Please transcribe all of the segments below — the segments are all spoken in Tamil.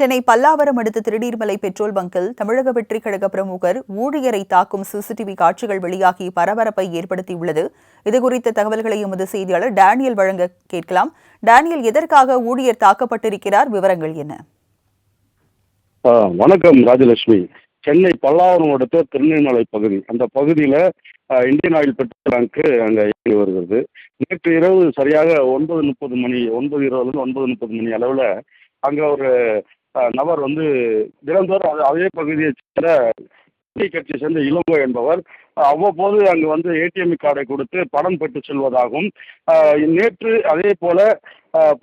சென்னை பல்லாவரம் அடுத்த திருநீர்மலை பெட்ரோல் பங்கில் தமிழக வெற்றிக் கழக பிரமுகர் ஊழியரை தாக்கும் சிசிடிவி காட்சிகள் வெளியாகி பரபரப்பை ஏற்படுத்தியுள்ளது. இதுகுறித்த தகவல்களை எமது செய்தியாளர் டேனியல் வழங்க கேட்கலாம். டேனியல் எதற்காக ஊழியர் தாக்கப்பட்டிருக்கிறார்? விவரங்கள் என்ன? ஆ, வணக்கம் ராஜலட்சுமி. சென்னை பல்லாவரம் அடுத்த திருநெல்வேலி பகுதி. அந்த பகுதியில் இந்தியன் ஆயில் பெட்ரோல் பேங்க்கு அங்கே இயங்கி வருகிறது. நேற்று இரவு சரியாக ஒன்பது முப்பது மணி ஒன்பது இருபதுலேருந்து ஒன்பது முப்பது மணி அளவில் அங்கே ஒரு நபர் வந்து தினந்தோறும் அது அதே பகுதியை சேர்ந்த விஜய் கட்சியை சேர்ந்த இளங்கோ என்பவர் அவ்வப்போது அங்கே வந்து ஏடிஎம் கார்டை கொடுத்து பணம் பெற்று செல்வதாகவும் நேற்று அதே போல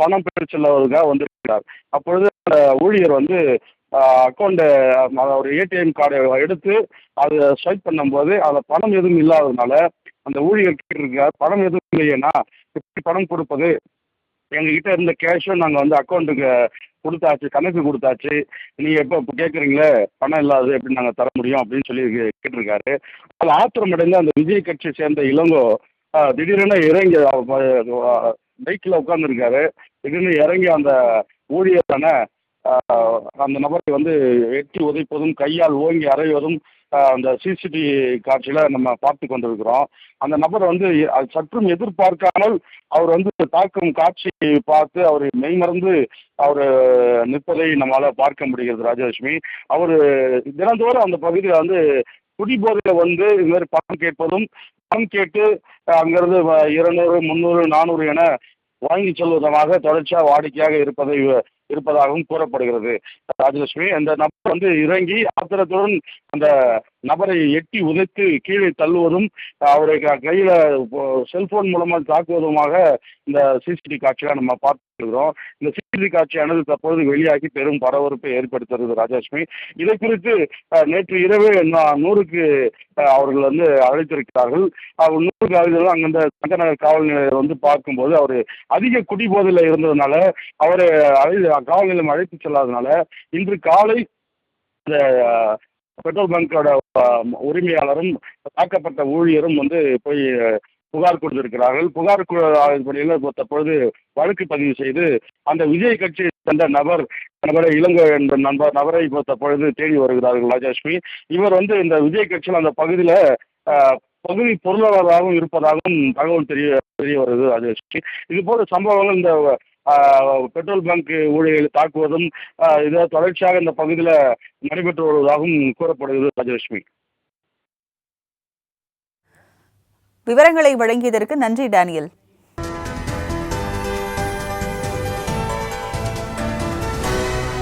பணம் பெற்று செல்வதற்காக வந்திருக்கிறார். அப்பொழுது அந்த ஊழியர் வந்து அக்கௌண்ட்டை ஒரு ஏடிஎம் கார்டை எடுத்து அதை ஸ்வைப் பண்ணும்போது அதில் பணம் எதுவும் இல்லாததுனால அந்த ஊழியர் கேட்டிருக்கார் பணம் எதுவும் இல்லையேனா எப்படி பணம் கொடுப்பது எங்ககிட்ட இருந்த கேஷும் நாங்கள் வந்து அக்கௌண்ட்டுக்கு கொடுத்தாச்சு கணக்கு கொடுத்தாச்சு. நீங்கள் எப்போ இப்போ கேட்குறீங்களே பணம் இல்லாது எப்படி நாங்கள் தர முடியும் அப்படின்னு சொல்லி கே- கேட்டிருக்காரு. அதில் ஆத்திரமடைந்த அந்த விஜய் கட்சியை சேர்ந்த இளங்கோ ஆ, திடீரென இறங்கி பைக்கில் உட்காந்துருக்காரு திடீர்னு இறங்கி அந்த ஊழியரான அந்த நபரை வந்து எட்டி உதைப்பதும் கையால் ஓங்கி அறைவதும் அந்த சிசிடிவி காட்சியில் நம்ம பார்த்து கொண்டிருக்கிறோம். அந்த நபர் வந்து சற்றும் எதிர்பார்க்காமல் அவர் வந்து தாக்கும் காட்சி பார்த்து அவர் மெய்மறந்து அவர் நிற்பதை நம்மளால் பார்க்க முடிகிறது ராஜலட்சுமி. அவர் தினந்தோறும் அந்த பகுதியில் வந்து குடிபோதையில் வந்து இது மாதிரி பணம் கேட்பதும் பணம் கேட்டு அங்கிருந்து வ- இருநூறு முந்நூறு நானூறு என வாங்கி செல்வதமாக தொடர்ச்சியாக வாடிக்கையாக இருப்பதை இருப்பதாகவும் கூறப்படுகிறது. ராஜலட்சுமி அந்த நபர் வந்து இறங்கி ஆத்திரத்துடன் அந்த நபரை எட்டி உதைத்து கீழே தள்ளுவதும் அவரை க- கையில செல்போன் மூலமாக தாக்குவதுமாக இந்த சிசிடிவி காட்சியை நம்ம பார்த்துருக்கிறோம். இந்த சிசிடிவி காட்சியானது தற்பொழுது வெளியாகி பெரும் பரபரப்பை ஏற்படுத்துகிறது ராஜலட்சுமி. இதை குறித்து நேற்று இரவே நான் நூறுக்கு அவர்கள் வந்து அழைத்திருக்கிறார்கள். அவர் நூறுக்கு அழைத்ததும் அங்கிருந்த சங்கநகர் காவல் நிலையர் வந்து பார்க்கும்போது அவர் அதிக குடிபோதையில் இருந்ததுனால அவரை அழை காவல் நிலையம் அழைத்து செல்லாதனால இன்று காலை இந்த பெட்ரோல் பங்கோட உரிமையாளரும் தாக்கப்பட்ட ஊழியரும் வந்து போய் புகார் கொடுத்திருக்கிறார்கள். புகார் அடிப்படையில் தற்பொழுது வழக்கு பதிவு செய்து அந்த விஜய் கட்சியை சேர்ந்த நபர் நபரை இளங்கோ என்ற நண்பர் நபரை தற்பொழுது தேடி வருகிறார்கள் ராஜலட்சுமி. இவர் வந்து இந்த விஜய் கட்சியில் அந்த பகுதியில் பகுதி பொருளாளராகவும் இருப்பதாகவும் தகவல் தெரிய தெரிய வருது ராஜலட்சுமி. இது போல சம்பவங்கள் இந்த பெட்ரோல் பங்க் ஊழியர்களை தாக்குவதும் இது இதை தொடர்ச்சியாக இந்த பகுதியில் நடைபெற்று வருவதாகவும் கூறப்படுகிறது ராஜலட்சுமி. விவரங்களை வழங்கியதற்கு நன்றி டேனியல்.